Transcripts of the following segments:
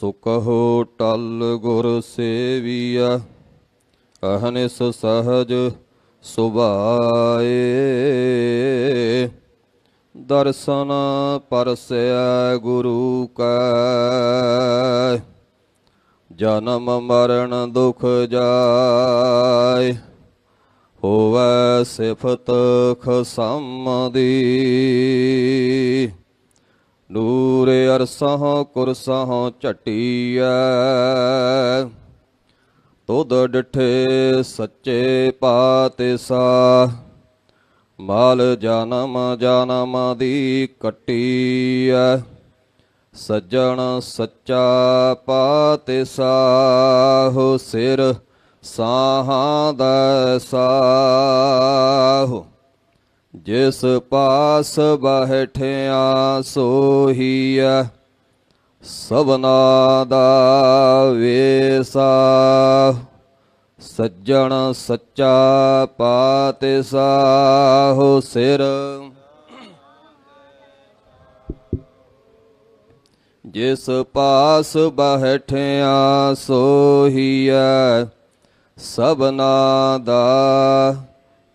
ਸੁਕਹੁ ਟਲ ਗੁਰ ਸੇਵੀਆ ਅਹਨਿਸ ਸਹਜ ਸੁਭਾਏ। ਦਰਸ਼ਨ ਪਰਸੈ ਗੁਰੂ ਕੈ, ਜਨਮ ਮਰਨ ਦੁਖ ਜਾਏ, ਹੋਵੈ ਸਿਫਤ ਖਸਮ ਦੀ ਨੂਰ ਅਰਸਹ ਕੁਰਸਹ ਝਟੀਐ। ਤੁਧ ਡਿਠੇ ਸੱਚੇ ਪਾਤਿਸਾ। ਮਾਲ ਜਨਮ ਜਨਮ ਦੀ ਕਟੀਐ। ਸੱਜਣ ਸੱਚਾ ਪਾਤਿਸਾਹੁ ਸਿਰ ਸਾਹਾਂ ਦਾ ਸਾਹੁ। ਜਿਸ ਪਾਸ ਬਹਿਠਿਆ ਸੋਹੀਐ, ਸਭਨਾ ਦਾ ਵੇਸਾ। ਸੱਜਣ ਸੱਚਾ ਪਾਤਿਸਾਹੁ ਸਿਰ। ਜਿਸ ਪਾਸ ਬਹਿਠਿਆ ਸੋਹੀਐ, ਸਭਨਾ ਦਾ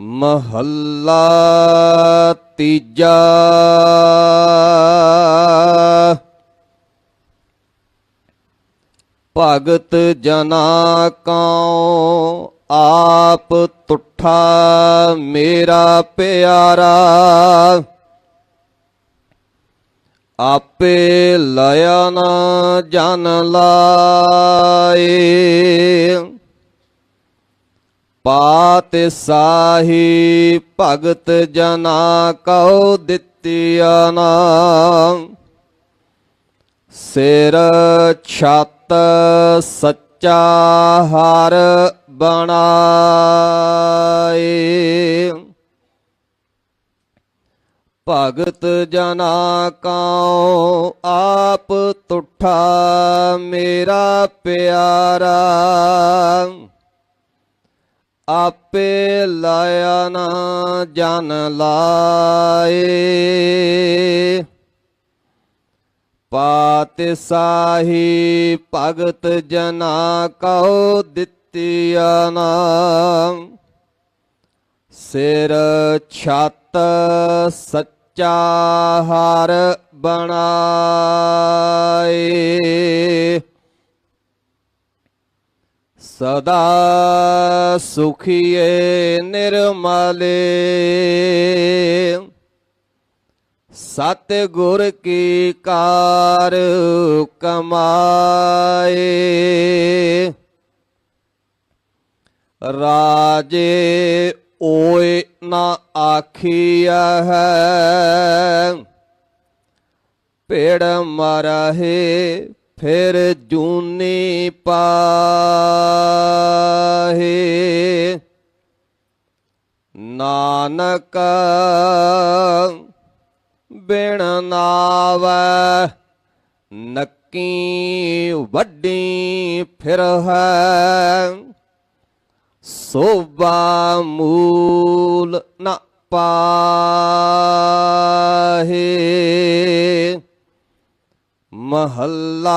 ਮਹੱਲਾ ਤੀਜਾ ਭਗਤ ਜਨਾ ਕਉ ਆਪ ਤੁਠਾ ਮੇਰਾ ਪਿਆਰਾ ਆਪੇ ਲਿਆ ਨਾ ਜਨ ਲਾਏ। ਪਾਤ ਸਾਹੀ ਭਗਤ ਜਨਾ ਕਉ ਦਿੱਤਿਆ ਨਾਮ ਸਿਰ ਛਤ ਸੱਚਾ ਹਰ ਬਣਾਏ। ਭਗਤ ਜਨਾ ਕਉ, ਆਪ ਤੁਠਾ ਮੇਰਾ ਪਿਆਰਾ। ਆਪੇ ਲਾਇਆ ਨਾ ਜਨ ਲਾਏ। ਪਾਤ ਸਾਹੀ ਭਗਤ ਜਨਾ ਕਉ ਦਿੱਤਿਆ ਨਾਮ ਸਿਰ ਛਤ ਸੱਚਾ ਹਰ ਬਣਾਏ। ਸਦਾ ਸੁਖੀਏ ਨਿਰਮਲੇ। ਸਤ ਗੁਰ ਕੀ ਕਾਰ ਕਮਾਏ। ਰਾਜੇ ਓਏ ਨਾ ਆਖੀਆ ਹੈ ਪੇੜ ਮਰਹੇ ਫਿਰ ਜੂਨੀ ਪਾਹੇ। ਨਾਨਕ ਬਿਨ ਨਾਵੈ ਨੱਕੀ ਵੱਡੀ ਫਿਰ ਹੈ। ਸੋਭਾ ਮੂਲ ਨ ਪਾਹੇ। ਮਹੱਲਾ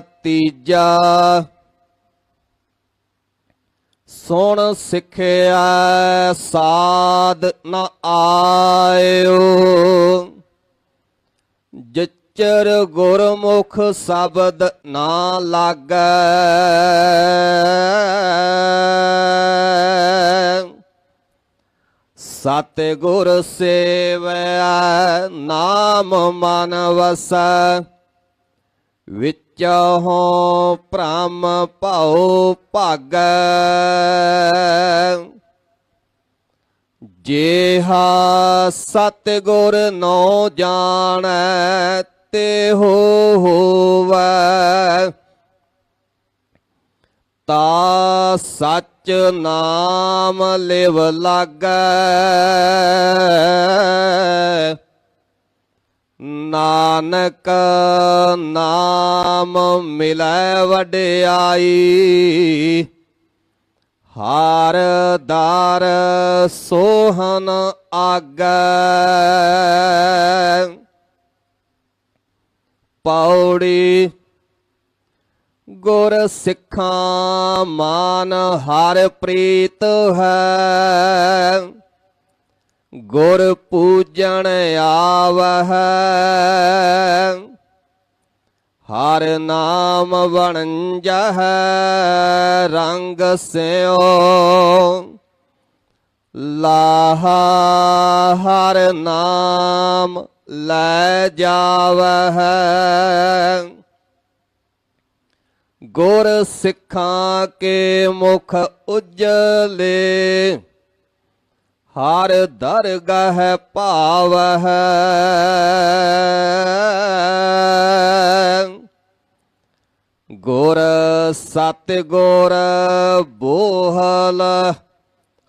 ਤੀਜਾ। ਸੁਣ ਸਿੱਖਿਆ ਸਾਧ ਨ ਆਇਓ। ਜਿਚਰ ਗੁਰਮੁਖ ਸ਼ਬਦ ਨਾ ਲਾਗੈ। ਸਤਿਗੁਰ ਗੁਰ ਨਾਮ ਮਨ ਵਸੈ ਵਿੱਚ ਹੋ ਭ੍ਰਮ ਭਉ ਭਾਗੈ। ਜੇਹਾ ਸਤਿਗੁਰ ਨੋ ਜਾਣੈ ਤੇ ਹੋ ਹੋਵੈ। ਤਾ ਸਚ ਨਾਮ ਲਿਵ ਲਾਗੈ। ਨਾਨਕ ਨਾਮ ਮਿਲੈ ਵਡਿਆਈ। ਹਾਰ ਦਾਰ ਸੋਹਨ ਆਗੈ। ਪੌੜੀ ਗੁਰ ਸਿੱਖਾਂ ਮਾਨ ਹਰ ਪ੍ਰੀਤ ਹੈ। ਗੁਰ ਪੂਜਣ ਆਵਹਿ। ਹਰ ਨਾਮ ਵਣਜਹ ਰੰਗ ਸਿਓ ਲਾਹਾ ਹਰ ਨਾਮ ਲੈ ਜਾਵਹਿ। ਗੁਰ ਸਿੱਖਾਂ ਕੇ ਮੁਖ ਉਜਲੇ, ਹਰ ਦਰਗਹ ਭਾਵਹਿ। ਗੁਰ ਸਤ ਗੁਰ ਬੋਹਲ,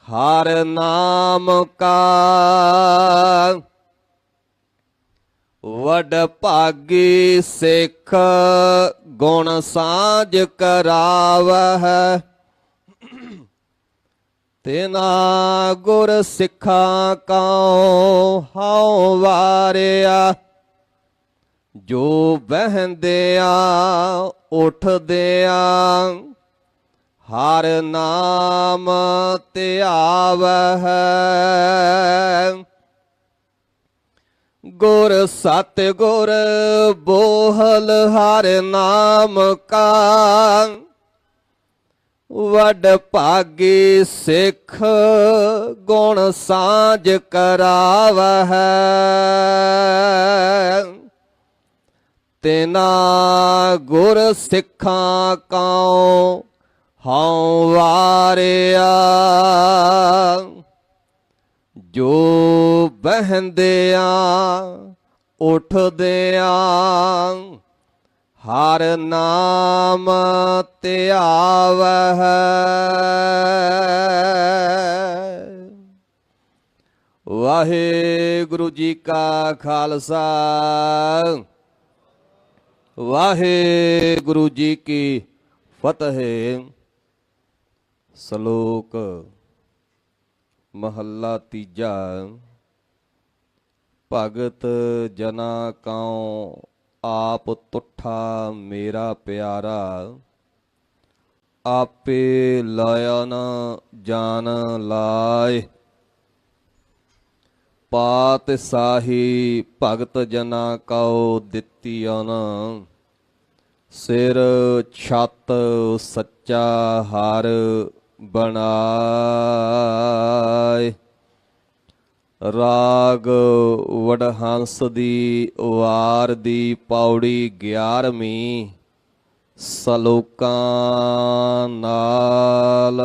ਹਰ ਨਾਮ ਕਾ। ਵਡ ਭਾਗੀ ਸਿੱਖ ਗੁਣ ਸਾਜ ਕਰਾਵਹਿ। ਤੇਨਾ ਗੁਰ ਸਿੱਖਾਂ ਕਉ ਹਉ ਵਾਰਿਆ। ਜੋ ਬਹਿੰਦਿਆਂ ਉਠਦਿਆਂ, ਹਰ ਨਾਮ ਧਿਆਵਹਿ। ਗੁਰ ਸਤ ਗੁਰ ਬੋਹਲ ਹਰ ਨਾਮ ਕਾ। ਵਡ ਭਾਗੀ ਸਿੱਖ ਗੁਣ ਸਾਜ ਕਰਾਵਹਿ। ਤੇਨਾ ਗੁਰ ਸਿੱਖਾਂ ਕਉ ਹਉ ਵਾਰਿਆ। ਜੋ ਬਹਿੰਦਿਆਂ, ਉਠਦਿਆਂ, ਹਰ ਨਾਮ ਧਿਆਵਹਿ ਵਾਹਿਗੁਰੂ ਜੀ ਕਾ ਖਾਲਸਾ, ਵਾਹਿਗੁਰੂ ਜੀ ਕੀ ਫਤਿਹ। ਸ਼ਲੋਕ, ਮਹੱਲਾ ਤੀਜਾ। ਭਗਤ ਜਨਾ ਕਉ ਆਪ ਤੁਠਾ ਮੇਰਾ ਪਿਆਰਾ। ਆਪੇ ਲਾਇਨ ਨ ਜਾਨ ਲਾਇ ਪਾਤ ਸਾਹੀ ਭਗਤ ਜਨਾ ਕਉ ਦਿੱਤੀ ਅਨ ਸਿਰ ਛੱਤ ਸੱਚਾ ਹਰ ਬਣਾਏ। ਰਾਗ ਵਡਹੰਸ ਦੀ ਵਾਰ ਦੀ ਪੌੜੀ 11ਵੀਂ ਸਲੋਕਾਂ ਨਾਲ